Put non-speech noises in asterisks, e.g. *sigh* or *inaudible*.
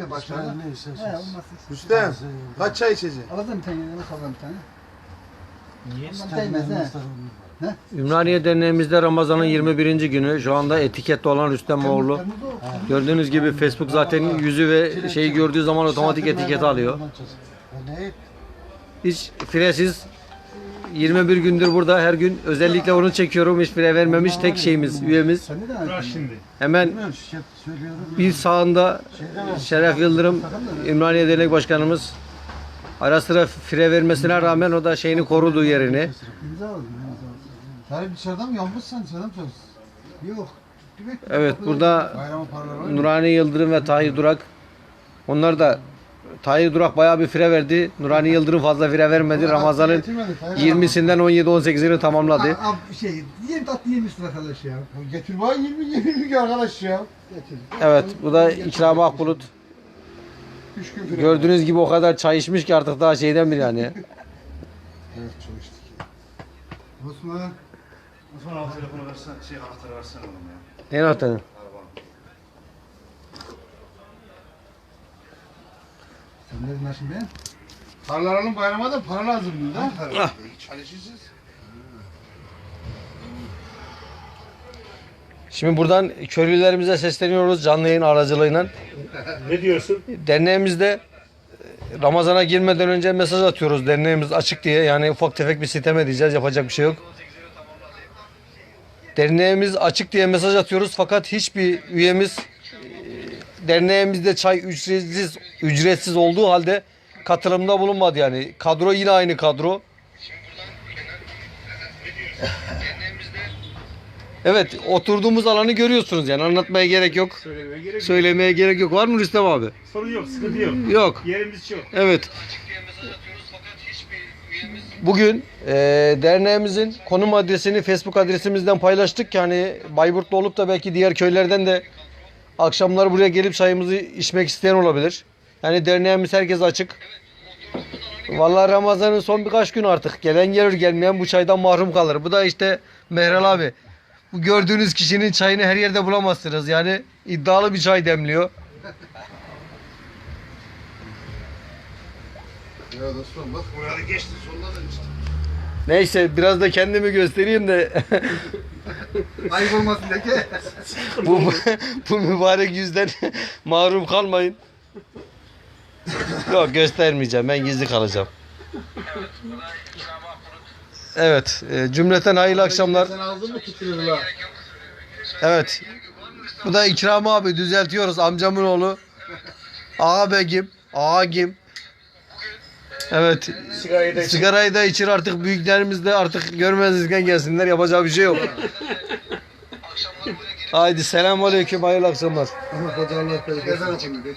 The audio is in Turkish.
Neyse. He olmaz. Rüstem kaç çay içeceksin? Alırım bir tane sallam bir tane. Niye? Değmez he. Ümraniye Derneğimizde Ramazan'ın 21. günü şu anda etiketli olan Rüstem Oğurlu. Gördüğünüz gibi Facebook zaten yüzü ve şeyi gördüğü zaman otomatik etiket alıyor. Ne? Hiç firesiz 21 gündür burada her gün özellikle onu çekiyorum hiç fire vermemiş tek şeyimiz üyemiz. Şimdi. Hemen söylüyorum. bir sağında Şeref Yıldırım Ümraniye Dernek Başkanımız ara sıra fire vermesine rağmen o da şeyini korudu yerini. Tarih dışarıdan mı dışarıdan mı çalışsın? Yok. Evet burada. Nurani Yıldırım ve Tahir Durak onlar da Tahir Durak bayağı bir fire verdi. Nurani Yıldırım fazla fire vermedi. Ramazan'ın 20'sinden 17-18'ini tamamladı. Ha, ab, şey, diyelim tatlı yemişsin arkadaş ya. Getir bana 20 20 ki arkadaş ya. Getir. Evet bu da İkram Akbulut. 3 gün falan. Gördüğünüz gibi o kadar çay içmiş ki artık daha şeyden bir yani. *laughs* Evet çalıştık. Osman. Osman abi telefonu versen, şey anahtarı versene oğlum ya. Ne noktanın? Arabanın. Sen ne dedin şimdi? Tarlaların bayrama da para lazım da. Ah. Çalışırsınız. Şimdi buradan köylülerimize sesleniyoruz canlı yayın aracılığıyla. Ne diyorsun? Derneğimizde e, Ramazan'a girmeden önce mesaj atıyoruz derneğimiz açık diye. Yani ufak tefek bir siteme diyeceğiz yapacak bir şey yok. Derneğimiz açık diye mesaj atıyoruz fakat hiçbir üyemiz derneğimizde çay ücretsiz ücretsiz olduğu halde katılımda bulunmadı yani. Kadro yine aynı kadro. *laughs* Evet oturduğumuz alanı görüyorsunuz yani anlatmaya gerek yok. Söylemeye gerek yok. Söylemeye gerek yok. Var mı Rüstem abi? Sorun yok, sıkıntı yok. Yok. Yerimiz çok. Evet. Bugün e, derneğimizin konum adresini Facebook adresimizden paylaştık. Yani Bayburt'ta olup da belki diğer köylerden de akşamları buraya gelip çayımızı içmek isteyen olabilir. Yani derneğimiz herkese açık. Vallahi Ramazan'ın son birkaç gün artık. Gelen gelir gelmeyen bu çaydan mahrum kalır. Bu da işte Mehral abi. Bu gördüğünüz kişinin çayını her yerde bulamazsınız. Yani iddialı bir çay demliyor. Ya dostum bak. Burada geçti, solda da işte. Neyse biraz da kendimi göstereyim de *laughs* *laughs* Ayıp olmasın diye ki. bu, bu mübarek yüzden *laughs* mahrum kalmayın. Yok göstermeyeceğim ben gizli kalacağım. Evet e, cümleten hayırlı akşamlar. Sen aldın mı tutuyor la? Evet. Bu da İkram abi düzeltiyoruz amcamın oğlu. Ağa Begim. Evet. Sigarayı da Sigarayı da içir artık büyüklerimiz de artık görmezlikten gelsinler yapacağı bir şey yok. Haydi selamünaleyküm hayırlı akşamlar. Allah koca. Ezan okumuyor.